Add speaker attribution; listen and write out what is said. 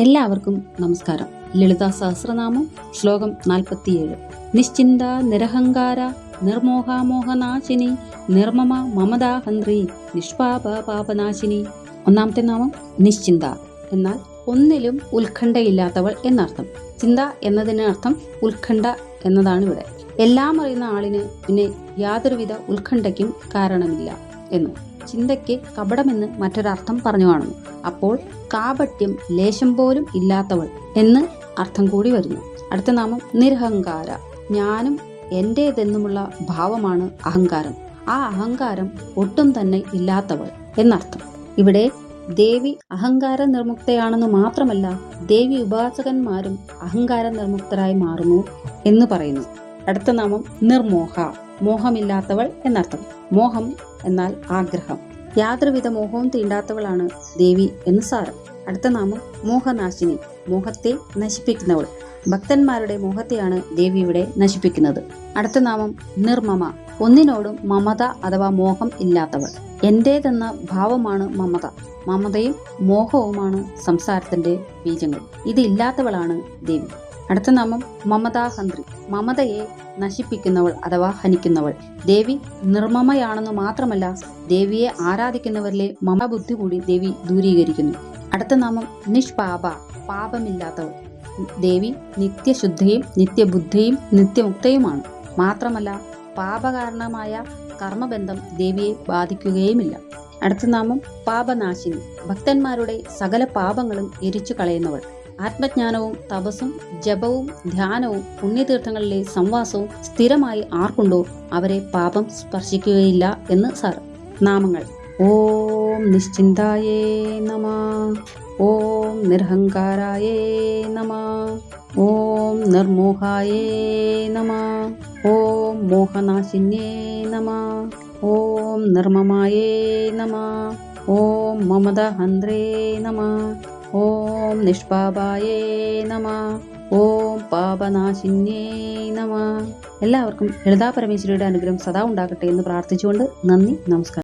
Speaker 1: എല്ലാവർക്കും നമസ്കാരം. ലളിത സഹസ്രനാമം ശ്ലോകം നാൽപ്പത്തിയേഴ്. നിശ്ചിന്ത നിരഹങ്കാര നിർമോഹാമോഹനാശിനി നിർമ്മമ മമതാഹന്ത്രി നിഷ്പാപ പാപനാശിനി. ഒന്നാമത്തെ നാമം നിശ്ചിന്ത. എന്നാൽ ഒന്നിലും ഉത്കണ്ഠയില്ലാത്തവൾ എന്നർത്ഥം. ചിന്ത എന്നതിന് അർത്ഥം ഉത്കണ്ഠ എന്നതാണ് ഇവിടെ. എല്ലാം അറിയുന്ന ആളിന് പിന്നെ യാതൊരുവിധ ഉത്കണ്ഠയ്ക്കും കാരണമില്ല. എന്ന് ചിന്തയ്ക്ക് കപടമെന്ന് മറ്റൊരർത്ഥം പറഞ്ഞു കാണുന്നു. അപ്പോൾ കാപട്യം ലേശം പോലും ഇല്ലാത്തവൾ എന്ന് അർത്ഥം കൂടി വരുന്നു. അടുത്ത നാമം നിരഹങ്കാര. ഞാനും എന്റേതെന്നുമുള്ള ഭാവമാണ് അഹങ്കാരം. ആ അഹങ്കാരം ഒട്ടും തന്നെ ഇല്ലാത്തവൾ എന്നർത്ഥം. ഇവിടെ ദേവി അഹങ്കാര നിർമുക്തയാണെന്ന് മാത്രമല്ല ദേവി ഉപാസകന്മാരും അഹങ്കാര നിർമുക്തരായി മാറുന്നു എന്ന് പറയുന്നു. അടുത്ത നാമം നിർമോഹ. മോഹമില്ലാത്തവൾ എന്നർത്ഥം. മോഹം എന്നാൽ ആഗ്രഹം. യാതൊരുവിധ മോഹവും തീണ്ടാത്തവളാണ് ദേവി എന്ന് സാരം. അടുത്ത നാമം മോഹനാശിനി. മോഹത്തെ നശിപ്പിക്കുന്നവൾ. ഭക്തന്മാരുടെ മോഹത്തെയാണ് ദേവി ഇവിടെ നശിപ്പിക്കുന്നത്. അടുത്ത നാമം നിർമ്മമ. ഒന്നിനോടും മമത അഥവാ മോഹം ഇല്ലാത്തവൾ. എന്റേതെന്ന ഭാവമാണ് മമത. മമതയും മോഹവുമാണ് സംസാരത്തിന്റെ ബീജങ്ങൾ. ഇതില്ലാത്തവളാണ് ദേവി. അടുത്ത നാമം മമതാഹന്ത്രി. മമതയെ നശിപ്പിക്കുന്നവൾ അഥവാ ഹനിക്കുന്നവൾ. ദേവി നിർമ്മമയാണെന്ന് മാത്രമല്ല ദേവിയെ ആരാധിക്കുന്നവരിലെ മമബുദ്ധി കൂടി ദേവി ദൂരീകരിക്കുന്നു. അടുത്ത നാമം നിഷ്പാപ പാപമില്ലാത്തവൾ. ദേവി നിത്യശുദ്ധയും നിത്യബുദ്ധിയും നിത്യമുക്തയുമാണ്. മാത്രമല്ല പാപകാരണമായ കർമ്മബന്ധം ദേവിയെ ബാധിക്കുകയുമില്ല. അടുത്ത നാമം പാപനാശിനി. ഭക്തന്മാരുടെ സകല പാപങ്ങളും എരിച്ചു കളയുന്നവൾ ആത്മജ്ഞാനവും തപസ്സും ജപവും ധ്യാനവും പുണ്യതീർത്ഥങ്ങളിലെ സംവാസവും സ്ഥിരമായി ആർക്കുണ്ടോ അവരെ പാപം സ്പർശിക്കുകയില്ല എന്ന് സാർ. നാമങ്ങൾ. ഓം നിശ്ചിന്തായേ നമ. ഓം നിർഹങ്കാരായേ നമ. ഓം നിർമോഹായേ നമ. ഓം മോഹനാശിന്യേ നമ. ഓം നിർമ്മമായേ നമ. ഓം മമദഹന്ദ്രേ നമ. ഓം നിഷ്പാപായേ നമ. ഓം പാപനാശിന്യേ നമ. എല്ലാവർക്കും ലളിതാ പരമേശ്വരിയുടെ അനുഗ്രഹം സദാ ഉണ്ടാകട്ടെ എന്ന് പ്രാർത്ഥിച്ചുകൊണ്ട് നന്ദി നമസ്കാരം.